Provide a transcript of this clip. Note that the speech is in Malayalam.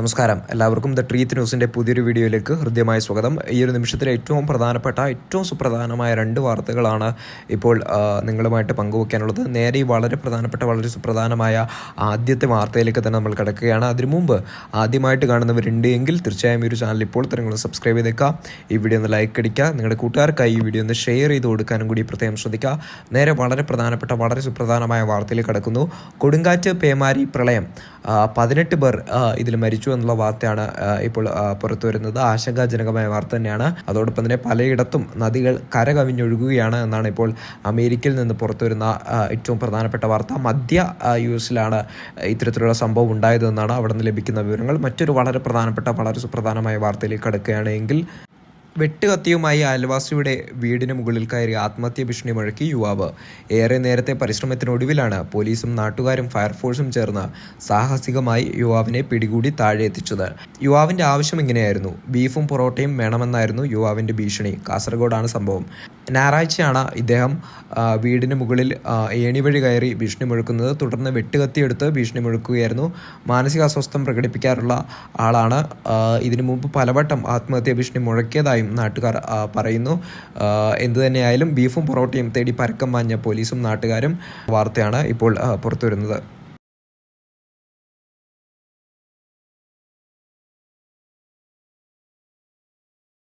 നമസ്കാരം. എല്ലാവർക്കും ദ ട്രീത്ത് ന്യൂസിന്റെ പുതിയൊരു വീഡിയോയിലേക്ക് ഹൃദ്യമായ സ്വാഗതം. ഈ ഒരു നിമിഷത്തിൽ ഏറ്റവും പ്രധാനപ്പെട്ട ഏറ്റവും സുപ്രധാനമായ രണ്ട് വാർത്തകളാണ് ഇപ്പോൾ നിങ്ങളുമായിട്ട് പങ്കുവയ്ക്കാനുള്ളത് നേരെ ഈ വളരെ പ്രധാനപ്പെട്ട വളരെ സുപ്രധാനമായ ആദ്യത്തെ വാർത്തയിലേക്ക് തന്നെ നമ്മൾ കിടക്കുകയാണ്. അതിനു മുമ്പ് ആദ്യമായിട്ട് കാണുന്നവരുണ്ട് എങ്കിൽ തീർച്ചയായും ഈ ഒരു ചാനൽ ഇപ്പോൾ തന്നെ നിങ്ങൾ സബ്സ്ക്രൈബ് ചെയ്തേക്കുക. ഈ വീഡിയോ ഒന്ന് ലൈക്ക് അടിക്കുക. നിങ്ങളുടെ കൂട്ടുകാർക്കായി ഈ വീഡിയോ ഒന്ന് ഷെയർ ചെയ്ത് കൊടുക്കാനും കൂടി പ്രത്യേകം ശ്രദ്ധിക്കുക. നേരെ വളരെ പ്രധാനപ്പെട്ട വളരെ സുപ്രധാനമായ വാർത്തയിലേക്ക് കിടക്കുന്നു. കൊടുങ്കാറ്റ് പേമാരി പ്രളയം. പതിനെട്ട് പേർ ഇതിൽ മരിച്ചു എന്നുള്ള വാർത്തയാണ് ഇപ്പോൾ പുറത്തു വരുന്നത്. ആശങ്കാജനകമായ വാർത്ത തന്നെയാണ്. അതോടൊപ്പം തന്നെ പലയിടത്തും നദികൾ കരകവിഞ്ഞൊഴുകുകയാണ് എന്നാണ് ഇപ്പോൾ അമേരിക്കയിൽ നിന്ന് പുറത്തു വരുന്ന ഏറ്റവും പ്രധാനപ്പെട്ട വാർത്ത. മധ്യ യു എസിലാണ് ഇത്തരത്തിലുള്ള സംഭവം ഉണ്ടായതെന്നാണ് അവിടെ നിന്ന് ലഭിക്കുന്ന വിവരങ്ങൾ. മറ്റൊരു വളരെ പ്രധാനപ്പെട്ട വളരെ സുപ്രധാനമായ വാർത്തയിലേക്ക് കടക്കുകയാണ് എങ്കിൽ വെട്ടുകത്തിയുമായി അയൽവാസിയുടെ വീടിന് മുകളിൽ കയറി ആത്മഹത്യ ഭീഷണി മുഴക്കി യുവാവ്. ഏറെ നേരത്തെ പരിശ്രമത്തിനൊടുവിലാണ് പോലീസും നാട്ടുകാരും ഫയർഫോഴ്സും ചേർന്ന് സാഹസികമായി യുവാവിനെ പിടികൂടി താഴെ എത്തിച്ചത് യുവാവിന്റെ ആവശ്യം ഇങ്ങനെയായിരുന്നു. ബീഫും പൊറോട്ടയും വേണമെന്നായിരുന്നു യുവാവിന്റെ ഭീഷണി. കാസർഗോഡാണ് സംഭവം. ഞായറാഴ്ചയാണ് ഇദ്ദേഹം വീടിന് മുകളിൽ ഏണി വഴി കയറി ഭീഷണി മുഴക്കുന്നത്. തുടർന്ന് വെട്ടുകത്തിയെടുത്ത് ഭീഷണി മുഴക്കുകയായിരുന്നു. മാനസികാസ്വസ്ഥം പ്രകടിപ്പിക്കാറുള്ള ആളാണ്. ഇതിനു മുമ്പ് പലവട്ടം ആത്മഹത്യാ ഭീഷണി മുഴക്കിയതായും നാട്ടുകാർ പറയുന്നു. എന്തു തന്നെയായാലും ബീഫും പൊറോട്ടയും തേടി പരക്കം മാഞ്ഞ പോലീസും നാട്ടുകാരും വാർത്തയാണ് ഇപ്പോൾ പുറത്തുവരുന്നത്.